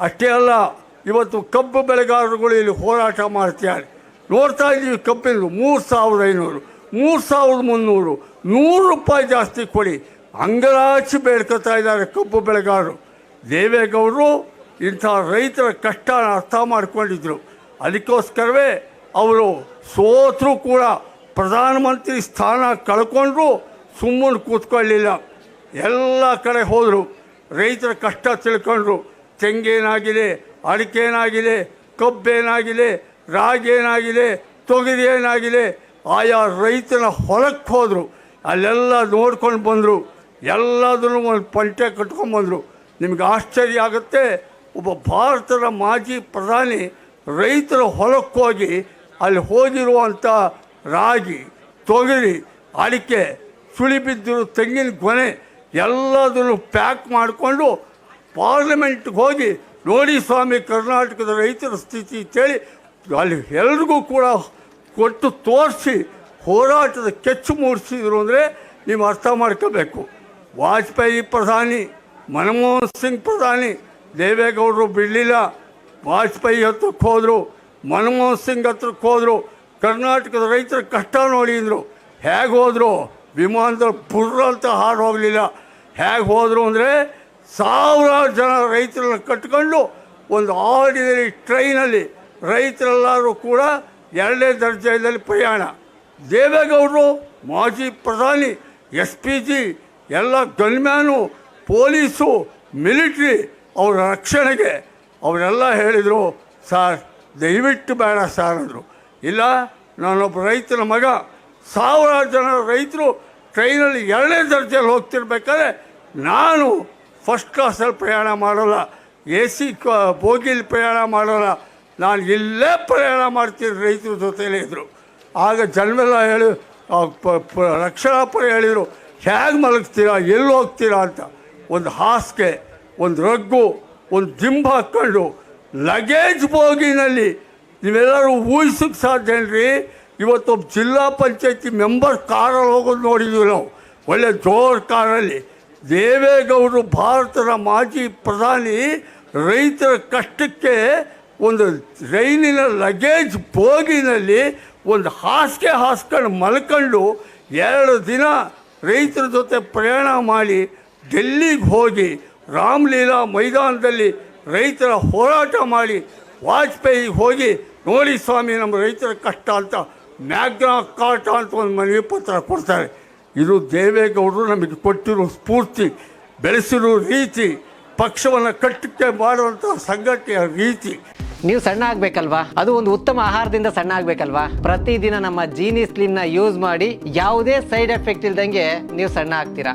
ಅಷ್ಟೇ ಅಲ್ಲ, ಇವತ್ತು ಕಬ್ಬು ಬೆಳೆಗಾರರುಗಳು ಇಲ್ಲಿ ಹೋರಾಟ ಮಾಡ್ತಿದ್ದಾರೆ. ನೋಡ್ತಾ ಇದ್ದೀವಿ ಕಬ್ಬಿನ ಮೂರು ಸಾವಿರದ ಐನೂರು, ಮೂರು ಸಾವಿರದ ಮುನ್ನೂರು, ನೂರು ರೂಪಾಯಿ ಜಾಸ್ತಿ ಕೊಡಿ. ಅಂಗಲಾಚಿ ಬೇಡ್ಕೊತಾ ಇದ್ದಾರೆ ಕಬ್ಬು ಬೆಳೆಗಾರರು. ದೇವೇಗೌಡರು ಇಂಥ ರೈತರ ಕಷ್ಟ ಅರ್ಥ ಮಾಡಿಕೊಂಡಿದ್ದರು ಅದಕ್ಕೋಸ್ಕರವೇ ಅವರು ಸೋತರೂ ಕೂಡ ಪ್ರಧಾನಮಂತ್ರಿ ಸ್ಥಾನ ಕಳ್ಕೊಂಡ್ರು, ಸುಮ್ಮನೆ ಕೂತ್ಕೊಳ್ಳಿಲ್ಲ. ಎಲ್ಲ ಕಡೆ ಹೋದರು, ರೈತರ ಕಷ್ಟ ತಿಳ್ಕೊಂಡ್ರು. ತೆಂಗೇನಾಗಿದೆ ಅಡಿಕೆನಾಗಿದೆ ಕಬ್ಬೇನಾಗಿದೆ ರಾಗಿ ಏನಾಗಿದೆ ತೊಗರಿ ಏನಾಗಿದೆ ಆಯಾ ರೈತನ ಹೊಲಕ್ಕೆ ಹೋದರು. ಅಲ್ಲೆಲ್ಲ ನೋಡ್ಕೊಂಡು ಬಂದರು. ಎಲ್ಲದನ್ನು ಒಂದು ಪಂಟೆ ಕಟ್ಕೊಂಡ್ಬಂದರು ನಿಮಗೆ ಆಶ್ಚರ್ಯ ಆಗುತ್ತೆ, ಒಬ್ಬ ಭಾರತದ ಮಾಜಿ ಪ್ರಧಾನಿ ರೈತರ ಹೊಲಕ್ಕೆ ಹೋಗಿ ಅಲ್ಲಿ ಹೋಗಿರುವಂಥ ರಾಗಿ, ತೊಗರಿ, ಅಡಿಕೆ, ಸುಳಿ ಬಿದ್ದಿರೋ ತೆಂಗಿನ ಕೊನೆ ಎಲ್ಲದನ್ನು ಪ್ಯಾಕ್ ಮಾಡಿಕೊಂಡು ಪಾರ್ಲಿಮೆಂಟ್ಗೆ ಹೋಗಿ ನೋಡಿ ಸ್ವಾಮಿ, ಕರ್ನಾಟಕದ ರೈತರ ಸ್ಥಿತಿ ಅಂತೇಳಿ ಅಲ್ಲಿ ಎಲ್ರಿಗೂ ಕೂಡ ಕೊಟ್ಟು ತೋರಿಸಿ ಹೋರಾಟದ ಕೆಚ್ಚು ಮೂಡಿಸಿದ್ರು ಅಂದರೆ ನೀವು ಅರ್ಥ ಮಾಡ್ಕೋಬೇಕು. ವಾಜಪೇಯಿ ಪ್ರಧಾನಿ, ಮನಮೋಹನ್ ಸಿಂಗ್ ಪ್ರಧಾನಿ, ದೇವೇಗೌಡರು ಬಿಡಲಿಲ್ಲ. ವಾಜಪೇಯಿ ಹತ್ರಕ್ಕೆ ಹೋದರು, ಮನಮೋಹನ್ ಸಿಂಗ್ ಹತ್ರಕ್ಕೆ ಹೋದರು, ಕರ್ನಾಟಕದ ರೈತರ ಕಷ್ಟ ನೋಡಿದ್ರು ಹೇಗೆ ಹೋದರು? ವಿಮಾನದಲ್ಲಿ ಪುರ್ರ ಅಂತ ಹಾರು ಹೋಗಲಿಲ್ಲ. ಹೇಗೆ ಹೋದರು ಅಂದರೆ ಸಾವಿರಾರು ಜನ ರೈತರನ್ನ ಕಟ್ಕೊಂಡು ಒಂದು ಆರ್ಡಿನರಿ ಟ್ರೈನಲ್ಲಿ ರೈತರೆಲ್ಲರೂ ಕೂಡ ಎರಡನೇ ದರ್ಜೆಯಲ್ಲಿ ಪ್ರಯಾಣ. ದೇವೇಗೌಡರು, ಮಾಜಿ ಪ್ರಧಾನಿ, ಎಸ್ ಪಿ ಜಿ, ಎಲ್ಲ ಗನ್ಮ್ಯಾನು, ಪೊಲೀಸು, ಮಿಲಿಟ್ರಿ ಅವರ ರಕ್ಷಣೆಗೆ ಅವರೆಲ್ಲ ಹೇಳಿದರು, ಸರ್, ದಯವಿಟ್ಟು ಬೇಡ ಸರ್ ಅಂದರು. ಇಲ್ಲ, ನಾನೊಬ್ಬ ರೈತನ ಮಗ. ಸಾವಿರಾರು ಜನ ರೈತರು ಟ್ರೈನಲ್ಲಿ ಎರಡನೇ ದರ್ಜೆಯಲ್ಲಿ ಹೋಗ್ತಿರ್ಬೇಕಾದ್ರೆ ನಾನು ಫಸ್ಟ್ ಕ್ಲಾಸಲ್ಲಿ ಪ್ರಯಾಣ ಮಾಡೋಲ್ಲ ಎ ಸಿ ಬೋಗಿಲಿ ಪ್ರಯಾಣ ಮಾಡೋಲ್ಲ. ನಾನು ಇಲ್ಲೇ ಪ್ರಯಾಣ ಮಾಡ್ತೀನಿ ರೈತರ ಜೊತೆಲೇ ಇದ್ದರು ಆಗ ಜನ್ಮೆಲ್ಲ ಹೇಳಿ ರಕ್ಷಣಾಪರ ಹೇಳಿದರು, ಹೇಗೆ ಮಲಗ್ತೀರಾ, ಎಲ್ಲಿ ಹೋಗ್ತೀರಾ ಅಂತ. ಒಂದು ಹಾಸಿಗೆ, ಒಂದು ರಗ್ಗು, ಒಂದು ದಿಂಬು ಹಾಕ್ಕೊಂಡು ಲಗೇಜ್ ಬೋಗಿನಲ್ಲಿ, ನೀವೆಲ್ಲರೂ ಊಹಿಸೋಕ್ಕೆ ಸಾಧ್ಯನ್ರಿ ಇವತ್ತೊಬ್ಬ ಜಿಲ್ಲಾ ಪಂಚಾಯತಿ ಮೆಂಬರ್ ಕಾರಲ್ಲಿ ಹೋಗೋದು ನೋಡಿದ್ವಿ ನಾವು. ಒಳ್ಳೆ ಜೋರ್ ಕಾರಲ್ಲಿ. ದೇವೇಗೌಡರು ಭಾರತದ ಮಾಜಿ ಪ್ರಧಾನಿ ರೈತರ ಕಷ್ಟಕ್ಕೆ ಒಂದು ರೈಲಿನ ಲಗೇಜ್ ಬೋಗಿನಲ್ಲಿ ಒಂದು ಹಾಸಿಗೆ ಹಾಸ್ಕೊಂಡು ಮಲ್ಕೊಂಡು ಎರಡು ದಿನ ರೈತರ ಜೊತೆ ಪ್ರಯಾಣ ಮಾಡಿ ಡೆಲ್ಲಿಗೆ ಹೋಗಿ ರಾಮಲೀಲಾ ಮೈದಾನದಲ್ಲಿ ರೈತರ ಹೋರಾಟ ಮಾಡಿ ವಾಜಪೇಯಿ ಹೋಗಿ, ನೋಡಿ ಸ್ವಾಮಿ, ನಮ್ಮ ರೈತರ ಕಷ್ಟ ಅಂತ ಮ್ಯಾಗ್ನಾ ಕಾರ್ಟ ಅಂತ ಒಂದು ಮನವಿ ಪತ್ರ ಕೊಡ್ತಾರೆ. ಇದು ದೇವೇಗೌಡರು ನಮಗೆ ಕೊಟ್ಟಿರೋ ಸ್ಫೂರ್ತಿ ಬೆಳೆಸಿರೋ ರೀತಿ, ಪಕ್ಷವನ್ನು ಕಟ್ಟಕ್ಕೆ ಮಾಡುವಂತಹ ಸಂಘಟನೆಯ ರೀತಿ. ನೀವು ಸಣ್ಣ ಆಗ್ಬೇಕಲ್ವಾ? ಅದು ಒಂದು ಉತ್ತಮ ಆಹಾರದಿಂದ ಸಣ್ಣ ಆಗ್ಬೇಕಲ್ವಾ? ಪ್ರತಿದಿನ ನಮ್ಮ ಜೀನಿ ಸ್ಲಿಮ್ನ ಯೂಸ್ ಮಾಡಿ ಯಾವುದೇ ಸೈಡ್ ಎಫೆಕ್ಟ್ ಇಲ್ದಂಗೆ ನೀವು ಸಣ್ಣ ಆಗ್ತೀರಾ?